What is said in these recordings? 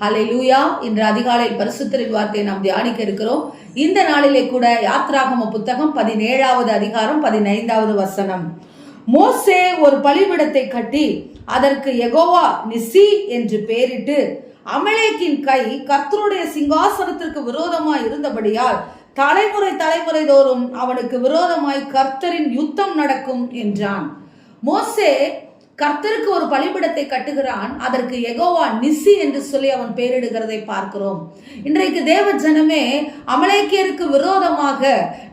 ஹலை லூயா இன்று அதிகாலை பரிசுத்தரின் வார்த்தையை நாம் தியானிக்க இருக்கிறோம். இந்த நாளிலே கூட யாத்ராகம புத்தகம் பதினேழாவது அதிகாரம் பதினைந்தாவது வசனம். மோசே ஒரு பலிபிடத்தை கட்டி அதற்கு எகோவா நிசி என்று பெயரிட்டு அமலேக்கின் கை கர்த்தருடைய சிங்காசனத்திற்கு விரோதமாய் இருந்தபடியால் தலைமுறை தலைமுறை தோறும் அவனுக்கு விரோதமாய் கர்த்தரின் யுத்தம் நடக்கும் என்றான். மோசே கர்த்தருக்கு ஒரு பலிபிடத்தை கட்டுகிறான். அதற்கு எகோவா நிசி என்று சொல்லி அவன் பெயரிடுகிறதை பார்க்கிறோம். இன்றைக்கு தேவ ஜனமே அமலேக்கியருக்கு விரோதமாக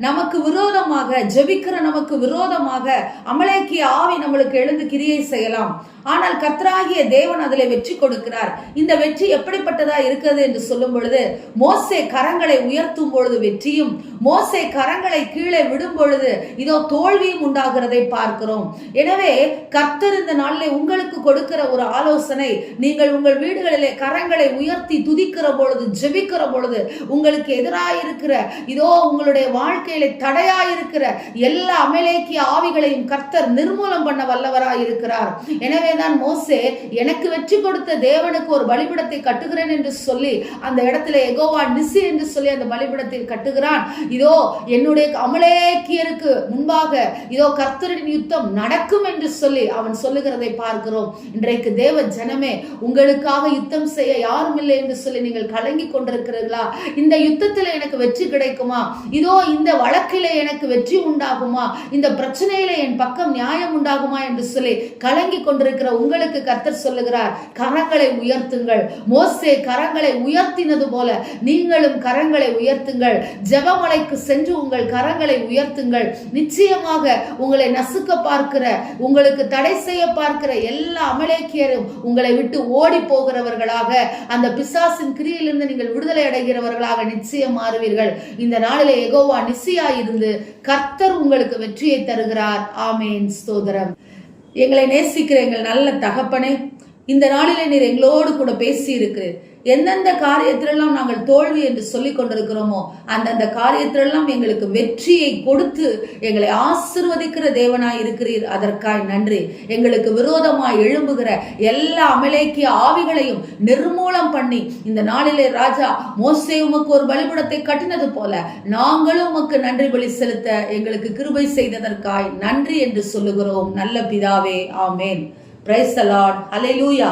நமக்கு விரோதமாக ஜெபிக்கிற நமக்கு விரோதமாக அமலேக்கிய ஆவி நம்மளுக்கு எழுந்து கிரியை செய்யலாம். ஆனால் கர்த்தராகிய தேவன் அதில் வெற்றி கொடுக்கிறார். இந்த வெற்றி எப்படிப்பட்டதா இருக்கிறது என்று சொல்லும் பொழுது மோசே கரங்களை உயர்த்தும் பொழுது வெற்றியும் மோசே கரங்களை கீழே விடும் பொழுது இதோ தோல்வியும் உண்டாகிறதை பார்க்கிறோம். எனவே கர்த்தர் இந்த நாளிலே உங்களுக்கு கொடுக்கிற ஒரு ஆலோசனை நீங்கள் உங்கள் வீடுகளிலே கரங்களை உயர்த்தி துதிக்கிற பொழுது ஜெபிக்கிற பொழுது உங்களுக்கு எதிராக இருக்கிற இதோ உங்களுடைய வாழ்க்கையில தடையாயிருக்கிற எல்லா அமலேக்கிய ஆவிகளையும் கர்த்தர் நிர்மூலம் பண்ண வல்லவராய் இருக்கிறார் எனவே தான் மோசே எனக்கு வெற்றி கொடுத்த தேவனுக்கு ஒரு பலிபிடத்தை கட்டுகிறேன் என்று சொல்லி அந்த இடத்துல எகோவா நிசி என்று சொல்லி அந்த பலிபிடத்தை கட்டுகிறான். இதோ என்னுடைய அமலேக்கியருக்கு முன்பாக இதோ கர்த்தரின் யுத்தம் நடக்கும் என்று சொல்லி அவன் சொல்லுகிறதை பார்க்கிறோம். இன்றைக்கு தேவ ஜனமே உங்களுக்காக யுத்தம் செய்ய யாரும் இல்லை என்று சொல்லி நீங்கள் கலங்கி கொண்டிருக்கிறீர்களா? இந்த யுத்தத்தில் எனக்கு வெற்றி கிடைக்குமா? இதோ இந்த வழக்கில எனக்கு வெற்றி உண்டாகுமா? இந்த பிரச்சனையில என் பக்கம் நியாயம் உண்டாகுமா என்று சொல்லி கலங்கி கொண்டிருக்கிற உங்களுக்கு கர்த்தர் சொல்லுகிறார் கரங்களை உயர்த்துங்கள். மோசே கரங்களை உயர்த்தினது போல நீங்களும் கரங்களை உயர்த்துங்கள். ஜபமலைக்கு சென்று உங்கள் கரங்களை உயர்த்துங்கள். நிச்சயமாக உங்களை நசுக்க பார்க்கிற உங்களுக்கு தடை செய்ய பார்க்கிற எல்லா அமலேக்கியரும் உங்களை விட்டு ஓடி போகிறவர்களாக அந்த பிசாசின் கிரியிலிருந்து நீங்கள் விடுதலை அடைகிறவர்களாக நிச்சயம் மாறுவீர்கள். இந்த நாளிலே எகோவா நிசியா இருந்து கர்த்தர் உங்களுக்கு வெற்றியை தருகிறார். ஆமேன். ஸ்தோதரம் எங்களை நேசிக்கிற எங்கள் நல்ல தகப்பனே இந்த நாளிலே நீர் எங்களோடு கூட பேசி இருக்கிறீர் எந்தெந்த காரியத்திலெல்லாம் நாங்கள் தோல்வி என்று சொல்லிக் கொண்டிருக்கிறோமோ அந்தந்த காரியத்திலெல்லாம் எங்களுக்கு வெற்றியை கொடுத்து எங்களை ஆசிர்வதிக்கிற தேவனாய் இருக்கிறீர். அதற்காய் நன்றி. எங்களுக்கு விரோதமாய் எழும்புகிற எல்லா அமலேக்கிய ஆவிகளையும் நிர்மூலம் பண்ணி இந்த நாளிலே ராஜா மோசே உமக்கு ஒரு பலிபடத்தை கட்டினது போல நாங்களும் உமக்கு நன்றி பலி செலுத்த எங்களுக்கு கிருபை செய்ததற்காய் நன்றி என்று சொல்லுகிறோம். நல்ல பிதாவே ஆமேன். பிரைஸ் லார்ட் ஹalleluya